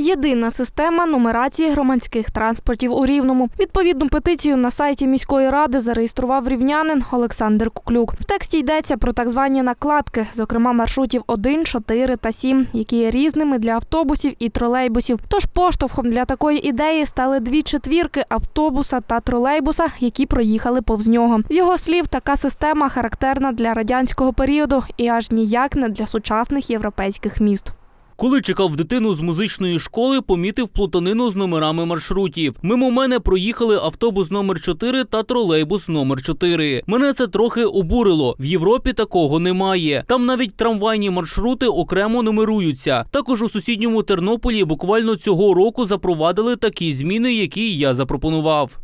Єдина система нумерації громадських транспортів у Рівному. Відповідну петицію на сайті міської ради зареєстрував рівнянин Олександр Куклюк. В тексті йдеться про так звані накладки, зокрема маршрутів 1, 4 та 7, які є різними для автобусів і тролейбусів. Тож поштовхом для такої ідеї стали дві четвірки автобуса та тролейбуса, які проїхали повз нього. З його слів, така система характерна для радянського періоду і аж ніяк не для сучасних європейських міст. Коли чекав дитину з музичної школи, помітив плутанину з номерами маршрутів. Мимо мене проїхали автобус номер 4 та тролейбус номер 4. Мене це трохи обурило. В Європі такого немає. Там навіть трамвайні маршрути окремо нумеруються. Також у сусідньому Тернополі буквально цього року запровадили такі зміни, які я запропонував.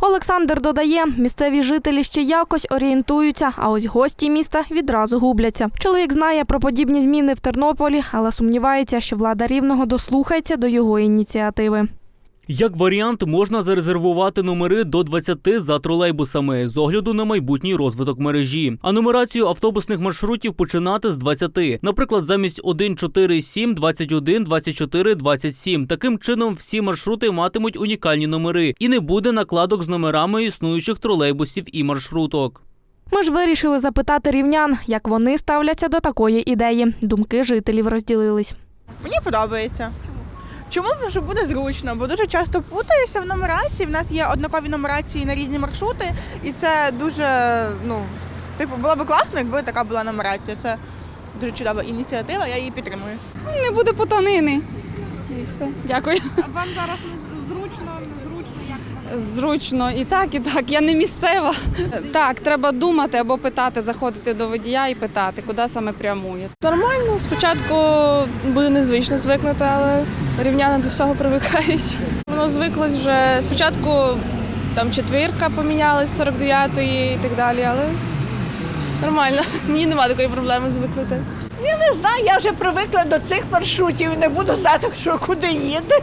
Олександр додає, місцеві жителі ще якось орієнтуються, а ось гості міста відразу губляться. Чоловік знає про подібні зміни в Тернополі, але сумнівається, що влада рівного дослухається до його ініціативи. Як варіант, можна зарезервувати номери до 20 за тролейбусами з огляду на майбутній розвиток мережі, а нумерацію автобусних маршрутів починати з 20. Наприклад, замість 1, 4, 7, 21, 24, 27. Таким чином всі маршрути матимуть унікальні номери і не буде накладок з номерами існуючих тролейбусів і маршруток. Ми ж вирішили запитати рівнян, як вони ставляться до такої ідеї. Думки жителів розділились. Мені подобається. Чому вже буде зручно, бо дуже часто путаюся в нумерації. В нас є однакові нумерації на різні маршрути, і це дуже, ну, типу, було б класно, якби така була нумерація. Це дуже чудова ініціатива, я її підтримую. Не буде потанини. І все. Дякую. А вам зараз не зручно, незручно, як Зручно і так, і так. Я не місцева. Так, треба думати або питати, заходити до водія і питати, куди саме прямує. Нормально, спочатку буде незвично звикнути, але рівняни до всього привикають. Воно звиклось вже спочатку там четвірка помінялась 49-ї і так далі, але нормально. Мені немає такої проблеми звикнути. Не знаю, я вже привикла до цих маршрутів і не буду знати, що куди їде.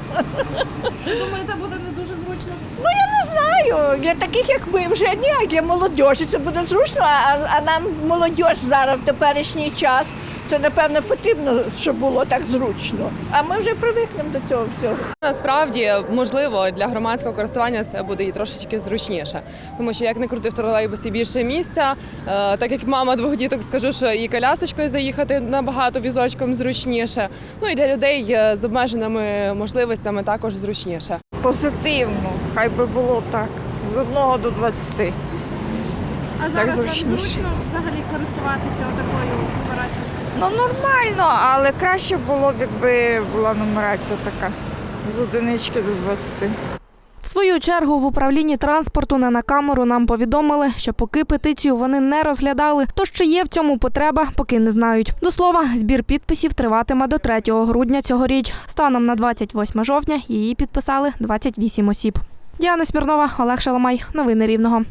думаєте, буде не дуже зручно? Ну я не знаю. Для таких, як ми, вже ні, а для молодіжі це буде зручно, а, а нам молодь зараз в теперішній час. Це напевно потрібно, щоб було так зручно. А ми вже привикнемо до цього всього. Насправді, можливо, для громадського користування це буде і трошечки зручніше, тому що як не крути в тролейбусі більше місця, е, так як мама двох діток, скажу, що і колясочкою заїхати набагато візочком зручніше. Ну і для людей е, з обмеженими можливостями також зручніше. Позитивно, хай би було так. З 1 до 20. А зараз зручніше. зручно взагалі користуватися такою операцією? Ну нормально, але краще було б, якби була нумерація така. З одинички до 20. В свою чергу в управлінні транспорту не на камеру нам повідомили, що поки петицію вони не розглядали, то чи є в цьому потреба, поки не знають. До слова, збір підписів триватиме до 3 грудня цьогоріч. Станом на 28 жовтня її підписали 28 осіб. Діана Смірнова, Олег Шаламай. Новини Рівного.